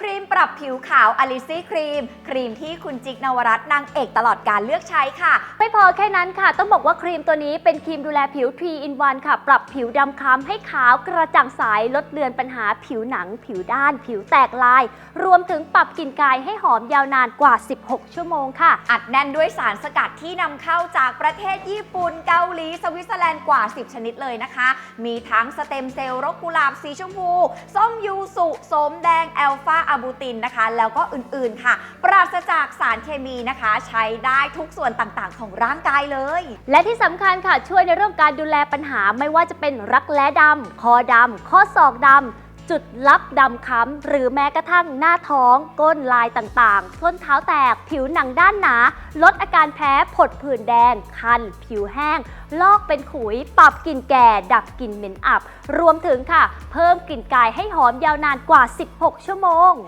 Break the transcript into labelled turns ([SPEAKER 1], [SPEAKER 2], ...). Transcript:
[SPEAKER 1] ครีมปรับผิวขาวอลิซี่ครีม ครีมที่คุณจิ๊กนวรัตน์นางเอกตลอดการเลือกใช้ค่ะ
[SPEAKER 2] ไม่พอแค่นั้นค่ะ ต้องบอกว่าครีมตัวนี้เป็นครีมดูแลผิว 3 in 1 ค่ะ ปรับผิวดำคล้ำให้ขาวกระจ่างใสลดเลือนปัญหาผิวหนัง ผิวด้าน ผิวแตกลาย รวมถึงปรับกลิ่นกายให้หอมยาวนานกว่า 16 ชั่วโมงค่ะ
[SPEAKER 1] อัดแน่นด้วยสารสกัดที่นำเข้าจากประเทศญี่ปุ่นเกาหลี สวิตเซอร์แลนด์กว่า 10 ชนิดเลยนะคะ มีทั้งสเต็มเซลล์รกกุหลาบสีชมพูส้มยูสุสมแดงแอลฟาอะบูตินนะคะ แล้วก็อื่นๆค่ะ ปราศจากสารเคมีนะคะ ใช้ได้ทุกส่วนต่างๆ ของร่างกายเลย
[SPEAKER 2] และที่สำคัญค่ะช่วยในเรื่องการดูแลปัญหาไม่ว่าจะเป็นรักแร้ดำคอดำข้อศอกดำ จุดลับดำค้ำหรือแม้กระทั่งหน้าท้อง ก้นลายต่างๆส้นเท้าแตก ผิวหนังด้านหนา ลดอาการแพ้ผดผื่นแดง คัน ผิวแห้ง ลอกเป็นขุย ปรับกลิ่นแก่ ดับกลิ่นเหม็นอับ รวมถึงค่ะ เพิ่มกลิ่นกายให้หอมยาวนานกว่า 16 ชั่วโมง